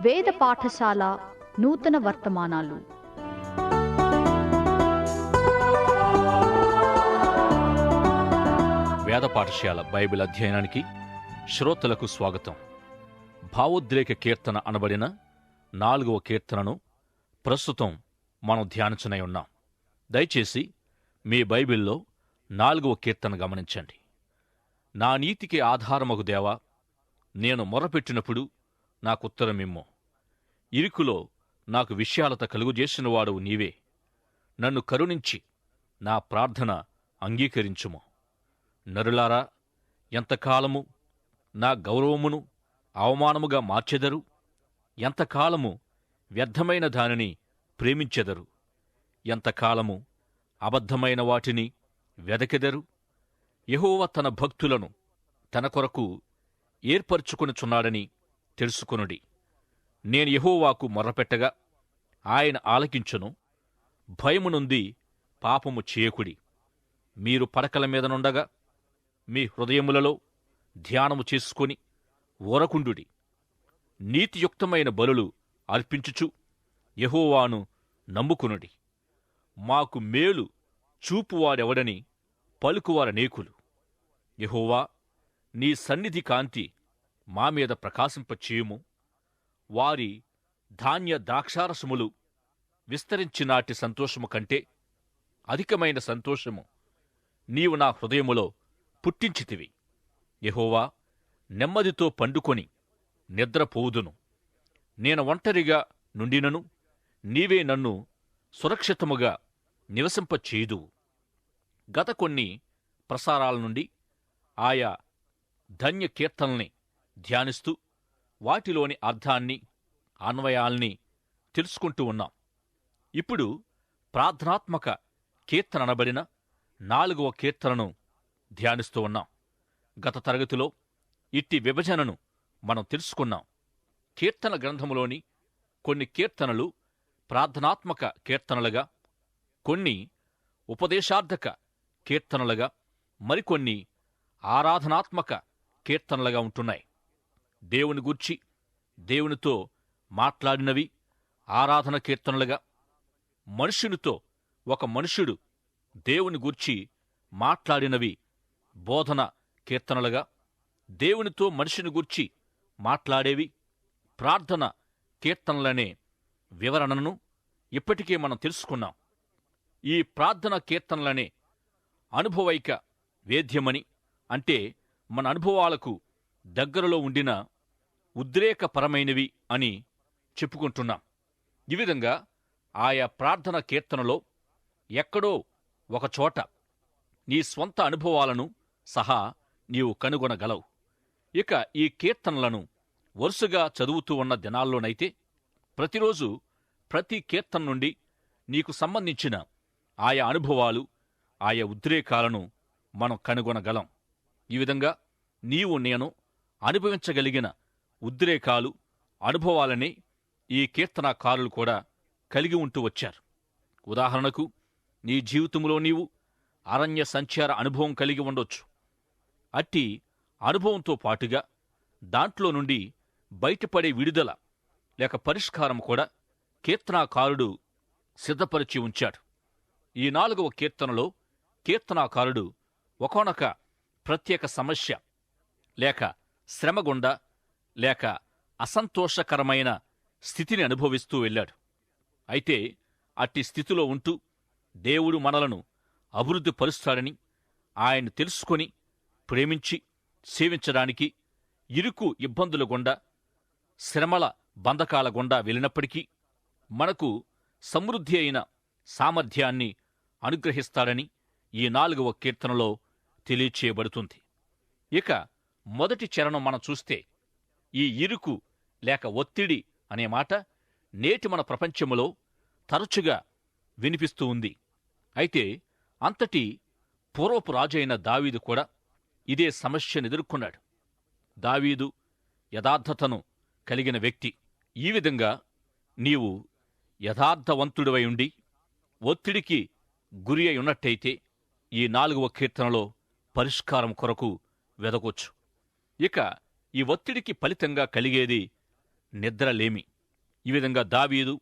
వేద పాఠశాల నూతన వర్తమానాలు. వేద పాఠశాల బైబిల్ అధ్యయనానికి శ్రోతలకు స్వాగతం. భావోద్రేక కీర్తన అనబడిన నాలుగవ కీర్తనను ప్రస్తుతం మనం ధ్యానించనై ఉన్నాం. దయచేసి మీ బైబిల్లో నాలుగవ కీర్తన గమనించండి. నా నీతికి ఆధారమగు దేవా నేను మొరపెట్టినప్పుడు నాకు ఉత్తరమిమ్ము. ఇరుకులో నాకు విషయాలత కలుగుజేసినవాడవు నీవే. నన్ను కరుణించి నా ప్రార్థన అంగీకరించుము. నరులారా ఎంతకాలము నా గౌరవమును అవమానముగా మార్చెదరు? ఎంతకాలము వ్యర్థమైన దానిని ప్రేమించెదరు? ఎంతకాలము అబద్ధమైన వాటిని వెదకెదరు? యహోవ తన భక్తులను తన కొరకు ఏర్పరచుకొనుచున్నాడని తెలుసుకొనుడి. నేను యహోవాకు మొర్రపెట్టగా ఆయన ఆలకించును. భయము నుండి పాపము చేయకుడి మీరు పడకల మీద నుండగా మీ హృదయములలో ధ్యానము చేసుకొని ఓరకుండుడి. నీతియుక్తమైన బలులు అర్పించుచు యహోవాను నమ్ముకునుడి. మాకు మేలు చూపువాడెవడని పలుకువారనేకులు యహోవా నీ సన్నిధి కాంతి మా మీద ప్రకాశింపచేయుము. వారి ధాన్య ద్రాక్షారసములు విస్తరించినాటి సంతోషము కంటే అధికమైన సంతోషము నీవు నా హృదయములో పుట్టించితివి. యహోవా నెమ్మదితో పండుకొని నిద్రపోవుదును. నేను ఒంటరిగా నుండినను నీవే నన్ను సురక్షితముగా నివసింపచేయుదు గత కొన్ని ప్రసారాల నుండి ఆయా ధన్య కీర్తనల్ని ధ్యానిస్తూ వాటిలోని అర్థాన్ని అన్వయాల్ని తెలుసుకుంటూ ఉన్నాం. ఇప్పుడు ప్రార్థనాత్మక కీర్తన అనబడిన నాలుగవ కీర్తనను ధ్యానిస్తూ ఉన్నాం. గత తరగతిలో ఇట్టి విభజనను మనం తెలుసుకున్నాం. కీర్తన గ్రంథములోని కొన్ని కీర్తనలు ప్రార్థనాత్మక కీర్తనలుగా కొన్ని ఉపదేశార్థక కీర్తనలుగా మరికొన్ని ఆరాధనాత్మక కీర్తనలుగా ఉంటున్నాయి. దేవుని గూర్చి దేవునితో మాట్లాడినవి ఆరాధన కీర్తనలుగా. మనుషునితో ఒక మనుషుడు దేవుని గూర్చి మాట్లాడినవి బోధన కీర్తనలుగా. దేవునితో మనిషిని గూర్చి మాట్లాడేవి ప్రార్థన కీర్తనలనే వివరణను ఇప్పటికే మనం తెలుసుకున్నాం. ఈ ప్రార్థన కీర్తనలనే అనుభవైక వేద్యమని అంటే మన అనుభవాలకు దగ్గరలో ఉండిన ఉద్రేకపరమైనవి అని చెప్పుకుంటున్నాం. ఈ విధంగా ఆయా ప్రార్థన కీర్తనలో ఎక్కడో ఒకచోట నీ స్వంత అనుభవాలను సహా నీవు కనుగొనగలవు. ఇక ఈ కీర్తనలను వరుసగా చదువుతూ ఉన్న దినాల్లోనైతే ప్రతిరోజు ప్రతి కీర్తన నుండి నీకు సంబంధించిన ఆయా అనుభవాలు ఆయా ఉద్రేకాలను మనం కనుగొనగలం. ఈ విధంగా నీవు నేను అనుభవించగలిగిన ఉద్రేకాలు అనుభవాలనే ఈ కీర్తనాకారులు కూడా కలిగి ఉంటూ వచ్చారు. ఉదాహరణకు నీ జీవితంలో నీవు అరణ్య సంచార అనుభవం కలిగి ఉండొచ్చు. అట్టి అనుభవంతో పాటుగా దాంట్లో నుండి బయటపడే విడుదల లేక పరిష్కారం కూడా కీర్తనాకారుడు సిద్ధపరిచి ఉంచాడు. ఈ నాలుగవ కీర్తనలో కీర్తనాకారుడు ఒకనొక ప్రత్యేక సమస్య లేక శ్రమ గుండా లేక అసంతోషకరమైన స్థితిని అనుభవిస్తూ వెళ్ళాడు. అయితే అట్టి స్థితిలో ఉంటూ దేవుడు మనలను అభివృద్ధి పరుస్తాడని ఆయన తెలుసుకొని ప్రేమించి సేవించడానికి ఇరుకు ఇబ్బందుల గుండా శ్రమల బంధకాల గుండా వెళ్ళినప్పటికీ మనకు సమృద్ధి అయిన సామర్థ్యాన్ని అనుగ్రహిస్తాడని ఈ నాలుగవ కీర్తనలో తెలియచేయబడుతుంది. ఇక మొదటి చరణం మనం చూస్తే ఈ ఇరుకు లేక ఒత్తిడి అనే మాట నేటి మన ప్రపంచంలో తరచుగా వినిపిస్తూ ఉంది. అయితే అంతటి పూర్వపు రాజైన దావీదు కూడా ఇదే సమస్యను ఎదుర్కొన్నాడు. దావీదు యథార్థతను కలిగిన వ్యక్తి. ఈ విధంగా నీవు యథార్థవంతుడివై ఉండి ఒత్తిడికి గురి అయి ఉన్నట్టయితే ఈ నాలుగవ కీర్తనలో పరిష్కారం కొరకు వెదకొచ్చు. ఇక ఈ ఒత్తిడికి ఫలితంగా కలిగేది నిద్రలేమి. ఈ విధంగా దావీదు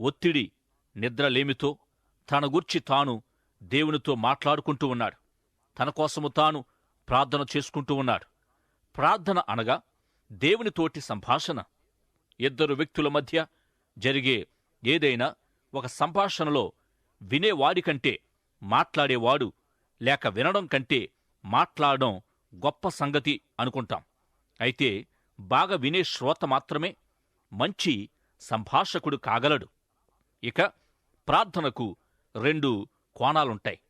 ఒత్తిడి నిద్రలేమితో తన గుర్చి తాను దేవునితో మాట్లాడుకుంటూ ఉన్నాడు. తన కోసము తాను ప్రార్థన చేసుకుంటూ ఉన్నాడు. ప్రార్థన అనగా దేవునితోటి సంభాషణ. ఇద్దరు వ్యక్తుల మధ్య జరిగే ఏదైనా ఒక సంభాషణలో వినేవాడికంటే మాట్లాడేవాడు లేక వినడం కంటే మాట్లాడడం గొప్ప సంగతి అనుకుంటాం. అయితే బాగా వినే శ్రోత మాత్రమే మంచి సంభాషకుడు కాగలడు. ఇక ప్రార్థనకు రెండు కోణాలుంటాయి.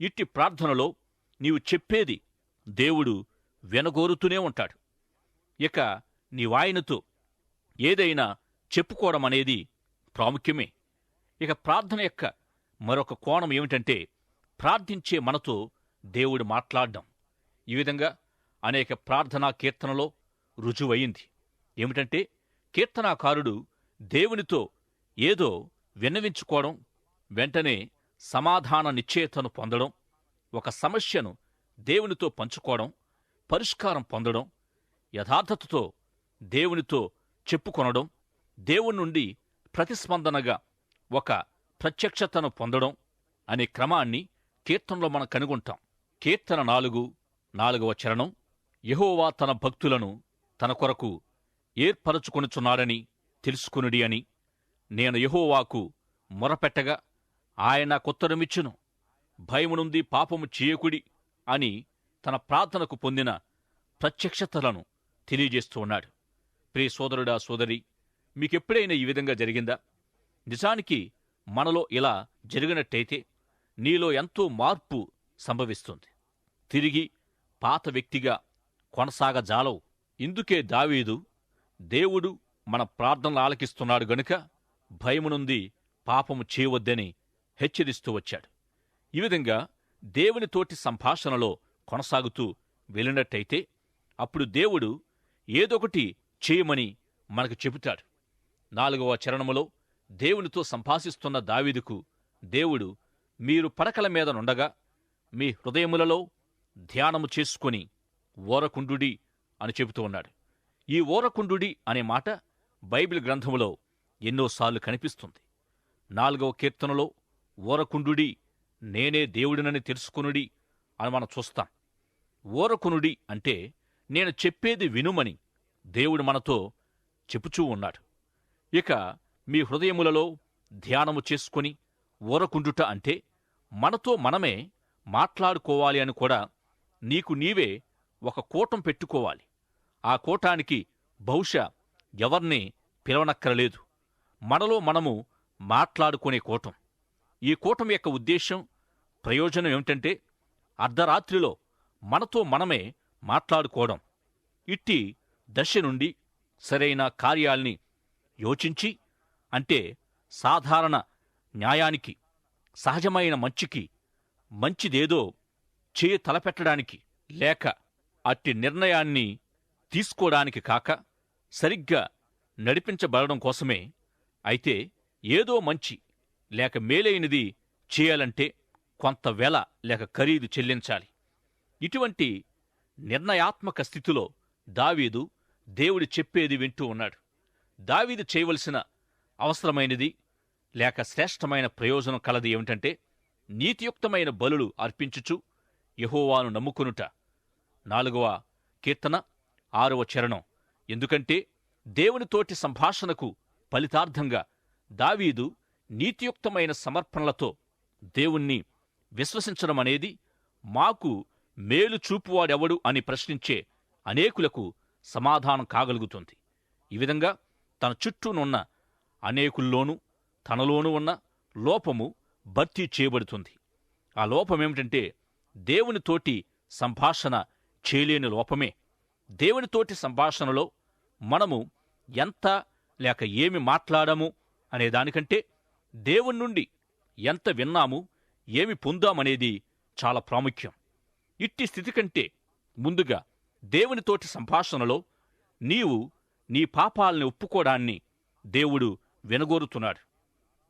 ఇట్టి ప్రార్థనలో నీవు చెప్పేది దేవుడు వెనగోరుతూనే ఉంటాడు. ఇక నీవాయనతో ఏదైనా చెప్పుకోవడం అనేది ప్రాముఖ్యమే. ఇక ప్రార్థన యొక్క మరొక కోణం ఏమిటంటే ప్రార్థించే మనతో దేవుడు మాట్లాడడం. ఈ విధంగా అనేక ప్రార్థనా కీర్తనలో రుజువయింది. ఏమిటంటే కీర్తనాకారుడు దేవునితో ఏదో విన్నవించుకోవడం వెంటనే సమాధాన నిశ్చయతను పొందడం ఒక సమస్యను దేవునితో పంచుకోవడం పరిష్కారం పొందడం యథార్థతతో దేవునితో చెప్పుకొనడం దేవుని నుండి ప్రతిస్పందనగా ఒక ప్రత్యక్షతను పొందడం అనే క్రమాన్ని కీర్తనలో మనం కనుగొంటాం. కీర్తన నాలుగు నాలుగవ చరణం. యహోవా తన భక్తులను తన కొరకు ఏర్పరచుకొనుచున్నాడని తెలుసుకునుడి అని. నేను యహోవాకు మొరపెట్టగా ఆయన కొత్తరమిచ్చును భయమునుంది పాపము చేయకుడి అని తన ప్రార్థనకు పొందిన ప్రత్యక్షతలను తెలియజేస్తూ ఉన్నాడు. ప్రియ సోదరుడా సోదరి మీకెప్పుడైనా ఈ విధంగా జరిగిందా? నిజానికి మనలో ఇలా జరిగినట్టయితే నీలో ఎంతో మార్పు సంభవిస్తుంది. తిరిగి పాత వ్యక్తిగా కొనసాగజాలవు. ఇందుకే దావీదు దేవుడు మన ప్రార్థనలు ఆలకిస్తున్నాడు గనుక భయమునుంది పాపము చేయవద్దని హెచ్చరిస్తూ వచ్చాడు. ఈ విధంగా దేవునితోటి సంభాషణలో కొనసాగుతూ వెళ్ళినట్టయితే అప్పుడు దేవుడు ఏదొకటి చేయమని మనకు చెబుతాడు. నాలుగవ చరణములో దేవునితో సంభాషిస్తున్న దావీదుకు దేవుడు మీరు పడకల మీద నుండగా మీ హృదయములలో ధ్యానము చేసుకుని ఓరకుండుడి అని చెబుతూ ఉన్నాడు. ఈ ఓరకుండుడి అనే మాట బైబిల్ గ్రంథములో ఎన్నోసార్లు కనిపిస్తుంది. నాలుగవ కీర్తనలో ఓరకుండుడి నేనే దేవుడినని తెలుసుకునుడి అని మనం చూస్తాం. ఓరకునుడి అంటే నేను చెప్పేది వినుమని దేవుడు మనతో చెప్పుచూ ఉన్నాడు. ఇక మీ హృదయములలో ధ్యానము చేసుకుని ఊరకుండుట అంటే మనతో మనమే మాట్లాడుకోవాలి అని కూడా నీకు నీవే ఒక కూటం పెట్టుకోవాలి. ఆ కూటానికి బహుశా ఎవర్ని పిలవనక్కరలేదు. మనలో మనము మాట్లాడుకునే కూటం. ఈ కూటం యొక్క ఉద్దేశం ప్రయోజనం ఏమిటంటే అర్ధరాత్రిలో మనతో మనమే మాట్లాడుకోవడం. ఇట్టి దశ నుండి సరైన కార్యాల్ని యోచించి అంటే సాధారణ న్యాయానికి సహజమైన మంచికి మంచిదేదో చేయి తలపెట్టడానికి లేక అట్టి నిర్ణయాన్ని తీసుకోవడానికి కాక సరిగ్గా నడిపించబడడం కోసమే అయితే ఏదో మంచి లేక మేలైనది చేయాలంటే కొంత వెల లేక ఖరీదు చెల్లించాలి. ఇటువంటి నిర్ణయాత్మక స్థితిలో దావీదు దేవుడు చెప్పేది వింటూ ఉన్నాడు. దావీదు చేయవలసిన అవసరమైనది లేక శ్రేష్టమైన ప్రయోజనం కలది ఏమిటంటే నీతియుక్తమైన బలులు అర్పించుచు యహోవాను నమ్ముకొనుట. నాలుగవ కీర్తన ఆరవ చరణం. ఎందుకంటే దేవునితోటి సంభాషణకు ఫలితార్థంగా దావీదు నీతియుక్తమైన సమర్పణలతో దేవుణ్ణి విశ్వసించడం అనేది మాకు మేలు చూపువాడెవడు అని ప్రశ్నించే అనేకులకు సమాధానం కాగలుగుతుంది. ఈ విధంగా తన చుట్టూనున్న అనేకుల్లోనూ తనలోనూ ఉన్న లోపము భర్తీ చేయబడుతుంది. ఆ లోపమేమిటంటే దేవునితోటి సంభాషణ చేయలేని లోపమే. దేవునితోటి సంభాషణలో మనము ఎంత లేక ఏమి మాట్లాడాము అనే దానికంటే దేవుని నుండి ఎంత విన్నాము ఏమి పొందామనేది చాలా ప్రాముఖ్యం. ఇట్టి స్థితి కంటే ముందుగా దేవునితోటి సంభాషణలో నీవు నీ పాపాలని ఒప్పుకోవడాన్ని దేవుడు వినగోరుతున్నాడు.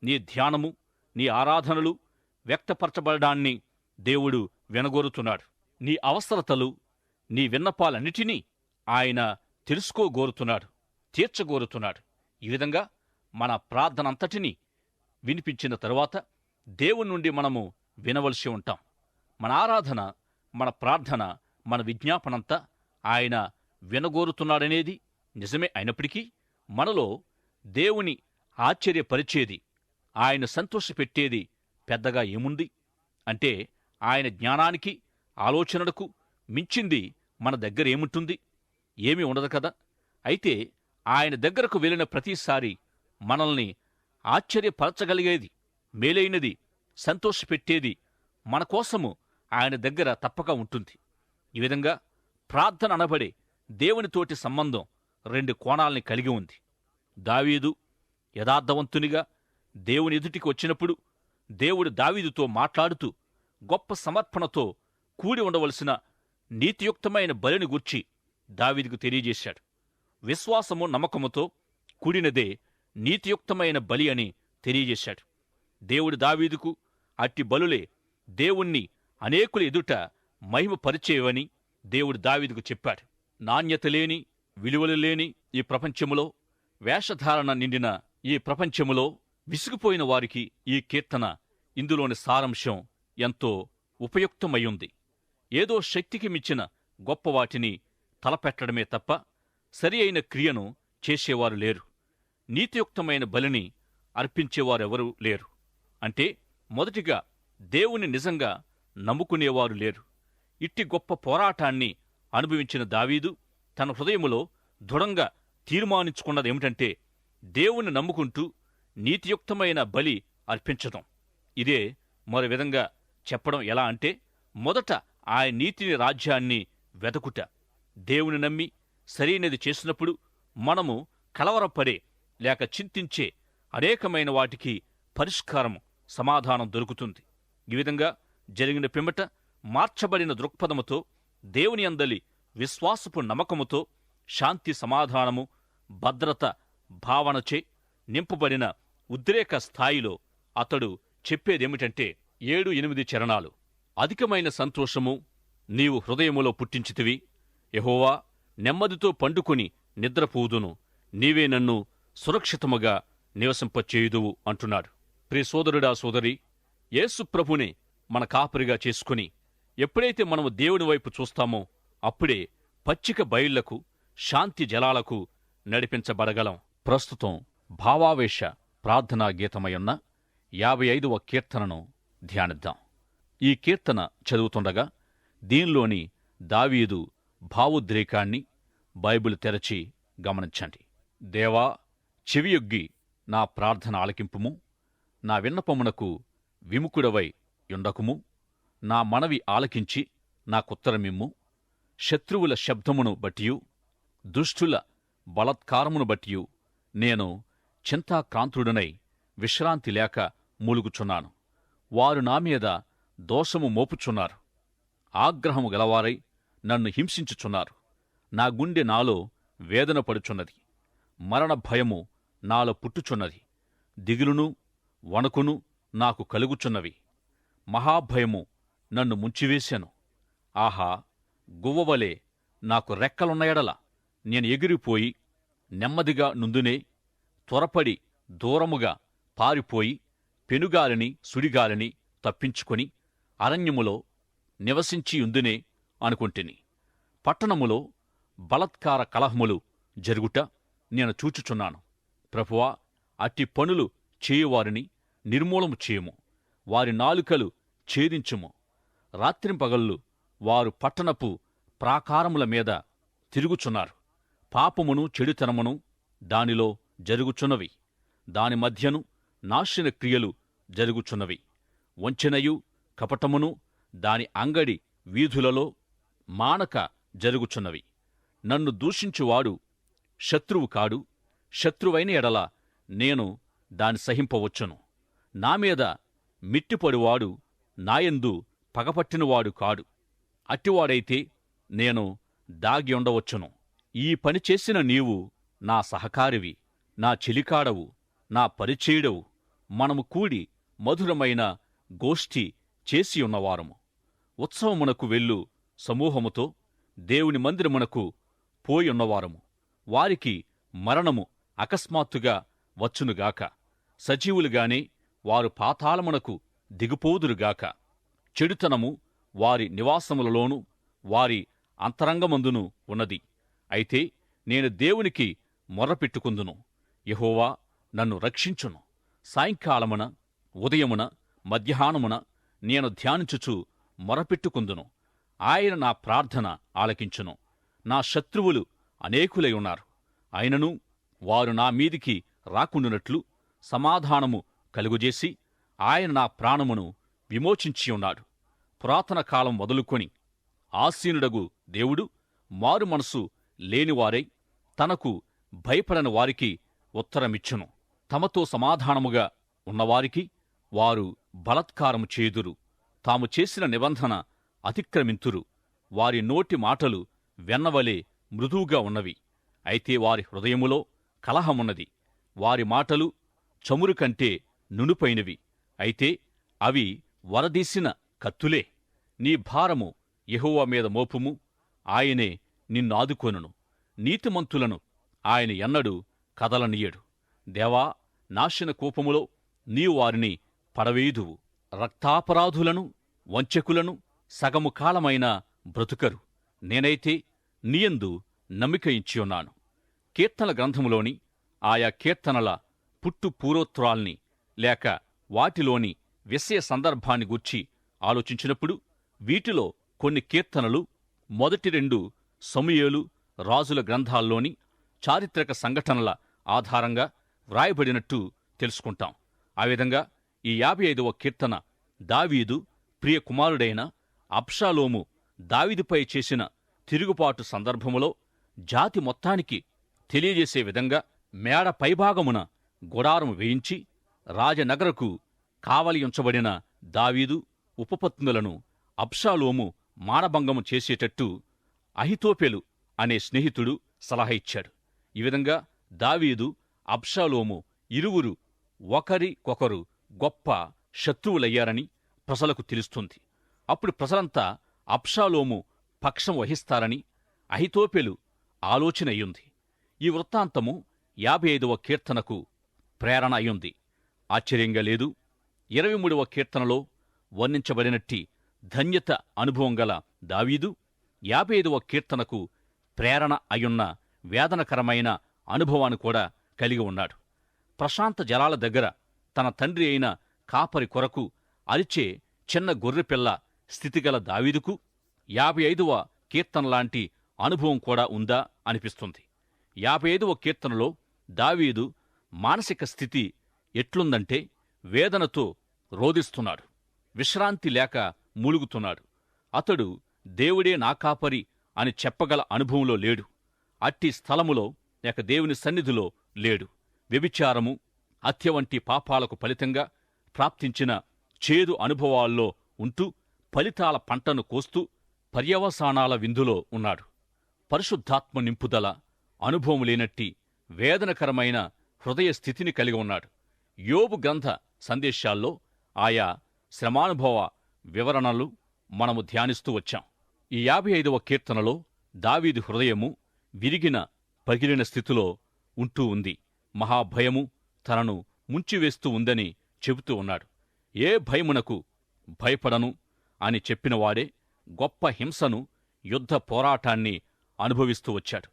నీ ధ్యానము నీ ఆరాధనలు వ్యక్తపరచబడడాన్ని దేవుడు వినగోరుతున్నాడు. నీ అవసరతలు నీ విన్నపాలన్నిటినీ ఆయన తెలుసుకోగోరుతున్నాడు తీర్చగోరుతున్నాడు. ఈ విధంగా మన ప్రార్థనంతటినీ వినిపించిన తరువాత దేవుని నుండి మనము వినవలసి ఉంటాం. మన ఆరాధన మన ప్రార్థన మన విజ్ఞాపనంతా ఆయన వినగోరుతున్నాడనేది నిజమే అయినప్పటికీ మనలో దేవుని ఆశ్చర్యపరిచేది ఆయన సంతోషపెట్టేది పెద్దగా ఏముంది? అంటే ఆయన జ్ఞానానికి ఆలోచనలకు మించింది మన దగ్గర ఏముంటుంది? ఏమీ ఉండదు కదా? అయితే ఆయన దగ్గరకు వెళ్ళిన ప్రతిసారి మనల్ని ఆశ్చర్యపరచగలిగేది మేలైనది సంతోషపెట్టేది మన కోసము ఆయన దగ్గర తప్పక ఉంటుంది. ఈ విధంగా ప్రార్థన అనబడే దేవునితోటి సంబంధం రెండు కోణాల్ని కలిగి ఉంది. దావీదు యథార్థవంతునిగా దేవుని ఎదుటికి వచ్చినప్పుడు దేవుడు దావీదుతో మాట్లాడుతూ గొప్ప సమర్పణతో కూడి ఉండవలసిన నీతియుక్తమైన బలిని గుర్చి దావీదుకు తెలియజేశాడు. విశ్వాసము నమ్మకముతో కూడినదే నీతియుక్తమైన బలి అని తెలియజేశాడు. దేవుడు దావీదుకు అట్టి బలులే దేవుణ్ణి అనేకుల ఎదుట మహిమపరిచేవని దేవుడు దావీదుకు చెప్పాడు. నాణ్యత లేని విలువలు లేని ఈ ప్రపంచములో వేషధారణ నిండిన ఈ ప్రపంచములో విసిగిపోయిన వారికి ఈ కీర్తన ఇందులోని సారాంశం ఎంతో ఉపయుక్తమయ్యుంది ఏదో శక్తికి మించిన గొప్ప వాటిని తలపెట్టడమే తప్ప సరి అయిన క్రియను చేసేవారు లేరు. నీతియుక్తమైన బలిని అర్పించేవారెవరూ లేరు. అంటే మొదటిగా దేవుని నిజంగా నమ్ముకునేవారు లేరు. ఇట్టి గొప్ప పోరాటాన్ని అనుభవించిన దావీదు తన హృదయములో దృఢంగా తీర్మానించుకున్నదేమిటంటే దేవుని నమ్ముకుంటూ నీతియుక్తమైన బలి అర్పించడం ఇదే మరో విధంగా చెప్పడం ఎలా అంటే మొదట ఆ నీతిని రాజ్యాన్ని వెతకుట దేవుని నమ్మి సరైనది చేసినప్పుడు మనము కలవరపడే లేక చింతించే అనేకమైన వాటికి పరిష్కారం సమాధానం దొరుకుతుంది. ఈ విధంగా జరిగిన పిమ్మట మార్చబడిన దృక్పథముతో దేవుని అందలి విశ్వాసపు నమ్మకముతో శాంతి సమాధానము భద్రత భావనచే నింపబడిన ఉద్రేక స్థాయిలో అతడు చెప్పేదేమిటంటే ఏడు ఎనిమిది చరణాలు. అధికమైన సంతోషము నీవు హృదయములో పుట్టించితివి. యహోవా నెమ్మదితో పండుకొని నిద్రపోదును నీవే నన్ను సురక్షితముగా నివసింపచేయుదువు అంటున్నాడు. ప్రియ సోదరుడా సోదరి యేసు ప్రభునే మన కాపరిగా చేసుకుని ఎప్పుడైతే మనము దేవుని వైపు చూస్తామో అప్పుడే పచ్చిక బయళ్ళకు శాంతి జలాలకు నడిపించబడగలం. ప్రస్తుతం భావావేశ ప్రార్థనా గీతమయున్న యాభై ఐదవ కీర్తనను ధ్యానిద్దాం. ఈ కీర్తన చదువుతుండగా దీనిలోని దావీదు భావోద్రేకాన్ని బైబిల్ తెరచి గమనించండి. దేవా చెవియొగ్గి నా ప్రార్థన ఆలకింపుము. నా విన్నపమునకు విముకుడవై యుండకుము. నా మనవి ఆలకించి నాకుత్తరమిమ్ము శత్రువుల శబ్దమును బట్టియు దుష్టుల బలత్కారమును బట్టియు నేను చింతాక్రాంతుడనై విశ్రాంతి లేక మూలుగుచున్నాను. వారు నా మీద దోషము మోపుచున్నారు. ఆగ్రహము గలవారై నన్ను హింసించుచున్నారు. నా గుండె నాలో వేదన పడుచున్నది. మరణ భయము నాలో పుట్టుచున్నది. దిగులును వణుకును నాకు కలుగుచున్నవి. మహాభయము నన్ను ముంచివేశాను. ఆహా గువ్వవలే నాకు రెక్కలున్నయడల. నేను ఎగిరిపోయి నెమ్మదిగా నుందునే త్వరపడి దూరముగా పారిపోయి పెనుగాలిని సుడిగాలిని తప్పించుకొని అరణ్యములో నివసించియుందునే అనుకుంటిని. పట్టణములో బలత్కార కలహములు జరుగుట నేను చూచుచున్నాను. ప్రభువా అట్టి పనులు చేయువారిని నిర్మూలము చేయము. వారి నాలుకలు ఛేదించుము. రాత్రింపగళ్ళు వారు పట్టణపు ప్రాకారముల మీద తిరుగుచున్నారు. పాపమును చెడుతనమును దానిలో జరుగుచున్నవి. దాని మధ్యను నాశన క్రియలు జరుగుచున్నవి. వంచనయు కపటమును దాని అంగడి వీధులలో మానక జరుగుచున్నవి. నన్ను దూషించువాడు శత్రువు కాడు. శత్రువైన ఎడల నేను దాని సహింపవచ్చును. నామీద మిట్టిపడివాడు నాయందు పగపట్టినవాడు కాడు. అట్టివాడైతే నేను దాగి ఉండవచ్చును. ఈ పని చేసిన నీవు నా సహకారివి నా చెలికాడవు నా పరిచేయుడవు. మనము కూడి మధురమైన గోష్ఠి చేసియున్నవారము ఉత్సవమునకు వెళ్ళు సమూహముతో దేవుని మందిరమునకు పోయున్నవారము వారికి మరణము అకస్మాత్తుగా వచ్చునుగాక సజీవులుగానే వారు పాతాళమునకు దిగుపోదురుగాక చెడుతనము వారి నివాసములలోనూ వారి అంతరంగమందును ఉన్నది. అయితే నేను దేవునికి మొర్రపెట్టుకుందును. యహోవా నన్ను రక్షించును. సాయంకాలమున ఉదయమున మధ్యాహ్నమున నేను ధ్యానించుచు మొరపెట్టుకుందును. ఆయన నా ప్రార్థన ఆలకించును. నా శత్రువులు అనేకులై ఉన్నారు. అయినను వారు నా మీదికి రాకుండునట్లు సమాధానము కలుగుజేసి ఆయన నా ప్రాణమును విమోచించి ఉన్నాడు. పురాతన కాలం మొదలుకొని ఆసీనుడగు దేవుడు మారు మనసు లేనివారై తనకు భయపడని వారికి ఉత్తరమిచ్చును. తమతో సమాధానముగా ఉన్నవారికి వారు బలత్కారము చేదురు. తాము చేసిన నిబంధన అతిక్రమింతురు. వారి నోటి మాటలు వెన్నవలే మృదువుగా ఉన్నవి. అయితే వారి హృదయములో కలహమున్నది. వారి మాటలు చమురు కంటే నునుపైనవి. అయితే అవి వరదీసిన కత్తులే. నీ భారము యహోవా మీద మోపుము. ఆయనే నిన్నాదుకొనును నీతిమంతులను ఆయన ఎన్నడూ కదలనీయడు. దేవా నాశన కూపములో నీవు వారిని పడవేయుదువు రక్తాపరాధులను వంచకులను సగము కాలమైన బ్రతుకరు. నేనైతే నీయందు నమ్మిక ఇచ్చియున్నాను. కీర్తన గ్రంథములోని ఆయా కీర్తనల పుట్టు పూర్వోత్తరాల్ని లేక వాటిలోని విషయ సందర్భాన్ని గూర్చి ఆలోచించినప్పుడు వీటిలో కొన్ని కీర్తనలు మొదటి రెండు సమయేలు రాజుల గ్రంథాల్లోని చారిత్రక సంఘటనల ఆధారంగా వ్రాయబడినట్టు తెలుసుకుంటాం. ఆ విధంగా ఈ యాభై ఐదవ కీర్తన దావీదు ప్రియ కుమారుడైన అబ్షాలోము దావీదుపై చేసిన తిరుగుబాటు సందర్భములో జాతి మొత్తానికి తెలియజేసే విధంగా మేడ పైభాగమున గుడారం వేయించి రాజనగరకు కావలి ఉంచబడిన దావీదు ఉపపత్నులను అబ్షాలోము మానభంగము చేసేటట్టు అహితోపెలు అనే స్నేహితుడు సలహా ఇచ్చాడు. ఈ విధంగా దావీదు అబ్షాలోము ఇరువురు ఒకరికొకరు గొప్ప శత్రువులయ్యారని ప్రజలకు తెలుస్తుంది. అప్పుడు ప్రజలంతా అప్షాలోము పక్షం వహిస్తారని అహితోపెలు ఆలోచన అయ్యుంది. ఈ వృత్తాంతము యాభై ఐదవ కీర్తనకు ప్రేరణ అయ్యుంది. ఆశ్చర్యంగా లేదు ఇరవై మూడవ కీర్తనలో వర్ణించబడినట్టి ధన్యత అనుభవం గల దావీదు యాభై ఐదవ కీర్తనకు ప్రేరణ అయ్యున్న వేదనకరమైన అనుభవాన్ని కూడా కలిగి ఉన్నాడు. ప్రశాంత జలాల దగ్గర తన తండ్రి అయిన కాపరి కొరకు అరిచే చిన్న గొర్రెపిల్ల స్థితిగల దావీదుకు యాభై ఐదవ కీర్తనలాంటి అనుభవం కూడా ఉందా అనిపిస్తుంది. యాభై ఐదవ కీర్తనలో దావీదు మానసిక స్థితి ఎట్లుందంటే వేదనతో రోధిస్తున్నాడు. విశ్రాంతి లేక మూలుగుతున్నాడు. అతడు దేవుడే నా కాపరి అని చెప్పగల అనుభవంలో లేడు. అట్టి స్థలములో లేక దేవుని సన్నిధిలో లేడు. వ్యభిచారము హత్య వంటి పాపాలకు ఫలితంగా ప్రాప్తించిన చేదు అనుభవాల్లో ఉంటూ ఫలితాల పంటను కోస్తూ పర్యవసానాల విందులో ఉన్నాడు. పరిశుద్ధాత్మ నింపుదల అనుభవం లేనట్టి వేదనకరమైన హృదయ స్థితిని కలిగి ఉన్నాడు. యోబు గ్రంథ సందేశాల్లో ఆయా శ్రమానుభవ వివరణలు మనము ధ్యానిస్తూ వచ్చాం. ఈ యాభై ఐదవ కీర్తనలో దావీదు హృదయము విరిగిన పగిలిన స్థితిలో ఉంటూ ఉంది. మహాభయము తనను ముంచివేస్తూ ఉందని చెబుతూ ఉన్నాడు. ఏ భయమునకు భయపడను అని చెప్పినవాడే గొప్ప హింసను యుద్ధ పోరాటాన్ని అనుభవిస్తూ వచ్చాడు.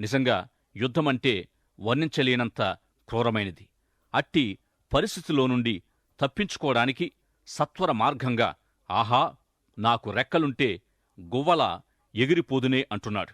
నిజంగా యుద్ధమంటే వర్ణించలేనంత క్రూరమైనది. అట్టి పరిస్థితిలో నుండి తప్పించుకోవడానికి సత్వర మార్గంగా ఆహా నాకు రెక్కలుంటే గువ్వల ఎగిరిపోదునే అంటున్నాడు.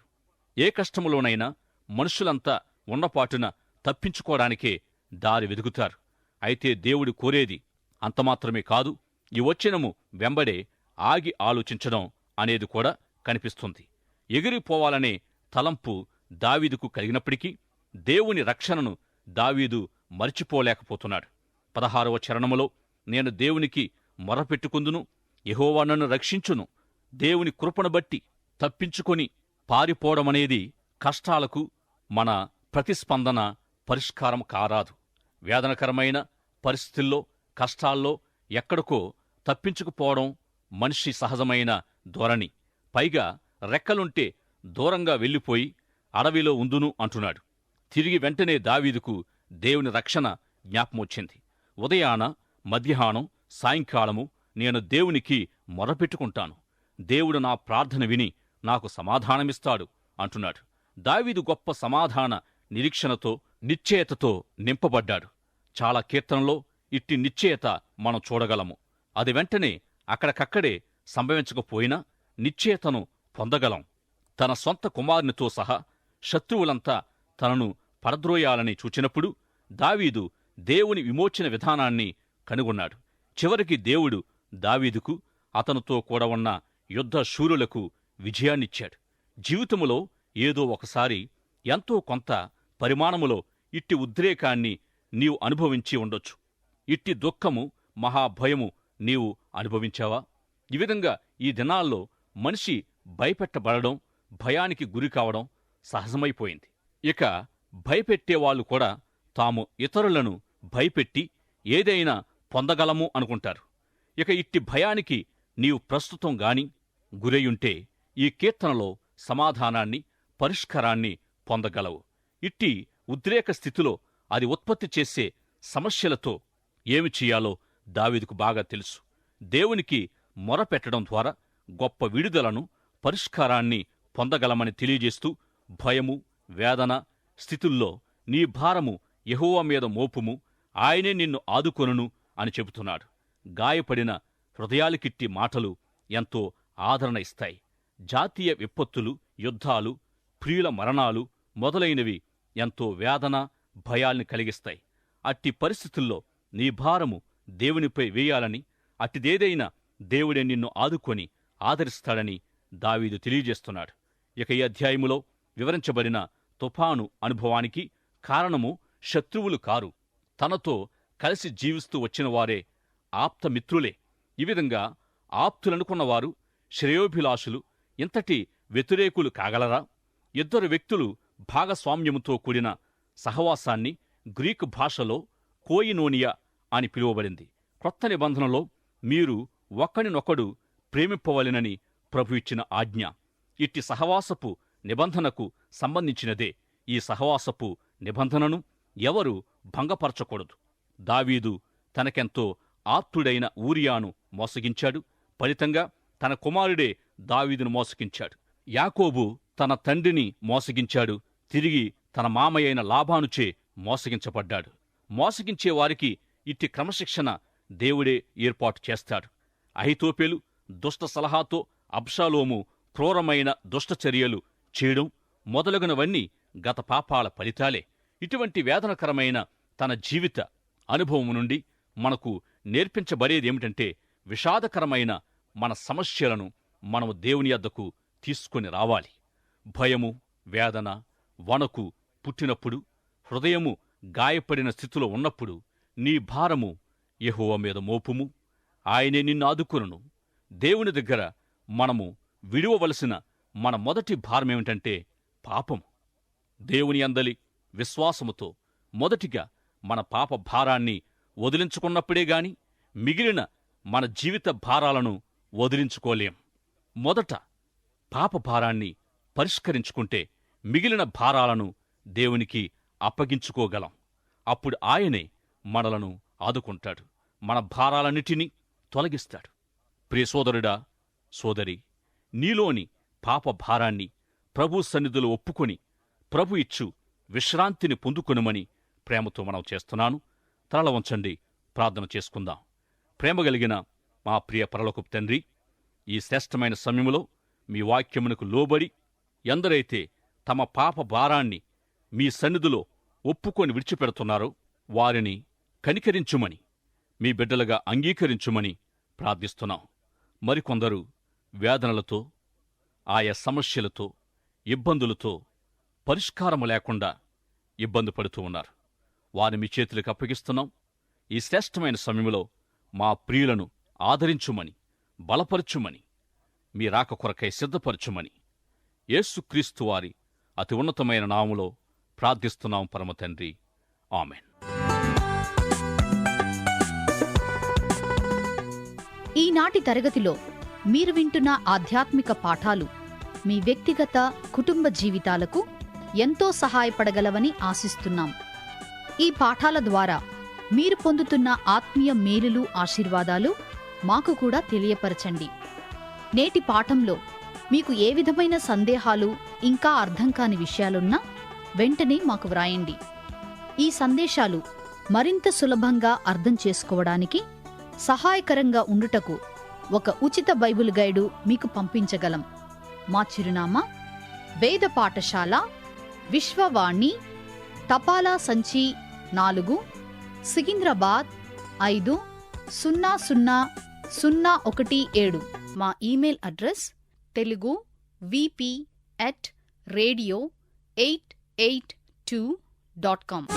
ఏ కష్టములోనైనా మనుషులంతా ఉన్నపాటున తప్పించుకోవడానికే దారి వెతుకుతారు అయితే దేవుడు కోరేది అంతమాత్రమే కాదు ఈ వచ్చినము వెంబడే ఆగి ఆలోచించడం అనేది కూడా కనిపిస్తుంది. ఎగిరిపోవాలనే తలంపు దావీదుకు కలిగినప్పటికీ దేవుని రక్షణను దావీదు మరిచిపోలేకపోతున్నాడు. పదహారవ చరణములో నేను దేవునికి మొరపెట్టుకుందును యహోవా నన్ను రక్షించును దేవుని కృపను బట్టి తప్పించుకొని పారిపోవడమనేది కష్టాలకు మన ప్రతిస్పందన పరిష్కారం కారాదు. వేదనకరమైన పరిస్థితుల్లో కష్టాల్లో ఎక్కడికో తప్పించుకుపోవడం మనిషి సహజమైన ధోరణి. పైగా రెక్కలుంటే దూరంగా వెళ్ళిపోయి అడవిలో ఉందును అంటున్నాడు. తిరిగి వెంటనే దావీదుకు దేవుని రక్షణ జ్ఞాపమొచ్చింది ఉదయాన మధ్యాహ్నం సాయంకాలము నేను దేవునికి మొరపెట్టుకుంటాను. దేవుడు నా ప్రార్థన విని నాకు సమాధానమిస్తాడు అంటున్నాడు. దావీదు గొప్ప సమాధాన నిరీక్షణతో నిశ్చయతతో నింపబడ్డాడు. చాలా కీర్తనలో ఇట్టి నిశ్చయత మనం చూడగలము. అది వెంటనే అక్కడికక్కడే సంభవించకపోయినా నిశ్చయతను పొందగలం. తన సొంత కుమారునితో సహా శత్రువులంతా తనను పరద్రోయాలని చూచినప్పుడు దావీదు దేవుని విమోచన విధానాన్ని కనుగొన్నాడు. చివరికి దేవుడు దావీదుకు అతనితో కూడా ఉన్న యుద్ధ శూరులకు విజయాన్నిచ్చాడు. జీవితములో ఏదో ఒకసారి ఎంతో కొంత పరిమాణములో ఇట్టి ఉద్రేకాన్ని నీవు అనుభవించి ఉండొచ్చు. ఇట్టి దుఃఖము మహాభయము నీవు అనుభవించావా? ఈ విధంగా ఈ దినాల్లో మనిషి భయపెట్టబడడం భయానికి గురి కావడం సహజమైపోయింది. ఇక భయపెట్టేవాళ్ళు కూడా తాము ఇతరులను భయపెట్టి ఏదైనా పొందగలము అనుకుంటారు. ఇక ఇట్టి భయానికి నీవు ప్రస్తుతం గాని గురయుంటే ఈ కీర్తనలో సమాధానాన్ని పరిష్కారాన్ని పొందగలవు. ఇట్టి ఉద్రేక స్థితిలో అది ఉత్పత్తి చేసే సమస్యలతో ఏమి చెయ్యాలో దావీదుకు బాగా తెలుసు. దేవునికి మొరపెట్టడం ద్వారా గొప్ప విడుదలను పరిష్కారాన్ని పొందగలమని తెలియజేస్తూ భయము వేదన స్థితుల్లో నీ భారము యెహోవా మీద మోపుము ఆయనే నిన్ను ఆదుకొనును అని చెబుతున్నాడు. గాయపడిన హృదయాలకిట్టి మాటలు ఎంతో ఆదరణ ఇస్తాయి. జాతీయ విపత్తులు యుద్ధాలు ప్రియుల మరణాలు మొదలైనవి ఎంతో వేదన భయాల్ని కలిగిస్తాయి. అట్టి పరిస్థితుల్లో నీ భారము దేవునిపై వేయాలని అట్టిదేదైనా దేవుడే నిన్ను ఆదుకొని ఆదరిస్తాడని దావీదు తెలియజేస్తున్నాడు. ఇక ఈ అధ్యాయములో వివరించబడిన తుఫాను అనుభవానికి కారణము శత్రువులు కారు. తనతో కలిసి జీవిస్తూ వచ్చిన వారే ఆప్తమిత్రులే. ఈ విధంగా ఆప్తులనుకున్నవారు శ్రేయోభిలాషులు ఇంతటి వ్యతిరేకులు కాగలరా? ఇద్దరు వ్యక్తులు భాగస్వామ్యముతో కూడిన సహవాసాన్ని గ్రీకు భాషలో కోయినోనియా అని పిలువబడింది. క్రొత్త నిబంధనలో మీరు ఒకరినొకడు ప్రేమిప్పవలెనని ప్రభు ఇచ్చిన ఆజ్ఞ. ఇట్టి సహవాసపు నిబంధనకు సంబంధించినదే ఈ సహవాసపు నిబంధనను ఎవరు భంగపరచకూడదు. దావీదు తనకెంతో ఆప్తుడైన ఊరియాను మోసగించాడు. ఫలితంగా తన కుమారుడే దావీదును మోసగించాడు. యాకోబు తన తండ్రిని మోసగించాడు. తిరిగి తన మామయ్యైన లాభానుచే మోసగించబడ్డాడు. మోసగించే వారికి ఇట్టి క్రమశిక్షణ దేవుడే ఏర్పాటు చేస్తాడు. అహితోపేలు దుష్ట సలహాతో అబ్షాలోము క్రూరమైన దుష్టచర్యలు చేయడం మొదలగునవన్నీ గత పాపాల ఫలితాలే. ఇటువంటి వేదనకరమైన తన జీవిత అనుభవం నుండి మనకు నేర్పించబడేదేమిటంటే విషాదకరమైన మన సమస్యలను మనము దేవుని వద్దకు తీసుకొని రావాలి. భయము వేదన వణకు పుట్టినప్పుడు హృదయము గాయపడిన స్థితిలో ఉన్నప్పుడు నీ భారము యహోవ మీద మోపుము. ఆయనే నిన్ను ఆదుకును దేవుని దగ్గర మనము విడువవలసిన మన మొదటి భారమేమిటంటే పాపం దేవుని అందలి విశ్వాసముతో మొదటిగా మన పాప భారాన్ని వదిలించుకున్నప్పుడే గాని మిగిలిన మన జీవిత భారాలను వదిలించుకోలేం. మొదట పాప భారాన్ని పరిష్కరించుకుంటే మిగిలిన భారాలను దేవునికి అప్పగించుకోగలం. అప్పుడు ఆయనే మనలను ఆదుకుంటాడు. మన భారాలన్నిటినీ తొలగిస్తాడు. ప్రియ సోదరుడా సోదరి నీలోని పాప భారాన్ని ప్రభు సన్నిధిలో ఒప్పుకొని ప్రభు ఇచ్చు విశ్రాంతిని పొందుకొనుమని ప్రేమతో మనం చేస్తున్నాను. తరల వంచండి ప్రార్థన చేసుకుందాం. ప్రేమ కలిగిన మా ప్రియ పరలోకపు తండ్రి ఈ శ్రేష్టమైన సమయంలో మీ వాక్యమునకు లోబడి ఎందరైతే తమ పాప భారాన్ని మీ సన్నిధిలో ఒప్పుకొని విడిచిపెడుతున్నారో. వారిని కనికరించుమని మీ బిడ్డలుగా అంగీకరించుమని ప్రార్థిస్తున్నాం. మరికొందరు వేదనలతో ఆయా సమస్యలతో ఇబ్బందులతో పరిష్కారము లేకుండా ఇబ్బంది పడుతూ ఉన్నారు. వారిని మీ చేతులకు అప్పగిస్తున్నాం. ఈ శ్రేష్టమైన సమయంలో మా ప్రియులను ఆదరించుమని బలపరచుమని మీ రాక కొరకై సిద్ధపరచుమని యేసుక్రీస్తు వారి అతి ఉన్నతమైన నాములో ప్రార్థిస్తున్నాం పరమ తండ్రి. ఆమెన్. ఈనాటి తరగతిలో మీరు వింటున్న ఆధ్యాత్మిక పాఠాలు మీ వ్యక్తిగత కుటుంబ జీవితాలకు ఎంతో సహాయపడగలవని ఆశిస్తున్నాం. ఈ పాఠాల ద్వారా మీరు పొందుతున్న ఆత్మీయ మేలులు ఆశీర్వాదాలు మాకు కూడా తెలియపరచండి. నేటి పాఠంలో మీకు ఏ విధమైన సందేహాలు ఇంకా అర్థం కాని విషయాలున్నా వెంటనే మాకు వ్రాయండి. ఈ సందేశాలు మరింత సులభంగా అర్థం చేసుకోవడానికి సహాయకరంగా ఉండుటకు ఒక ఉచిత బైబిల్ గైడు మీకు పంపించగలం. మా చిరునామా వేద పాఠశాల విశ్వవాణి తపాలా సంచి నాలుగు సికింద్రాబాద్ ఐదు సున్నా సున్నా సున్నా ఒకటి ఏడు. మా email address Telugu VP at radio eight eight two dot com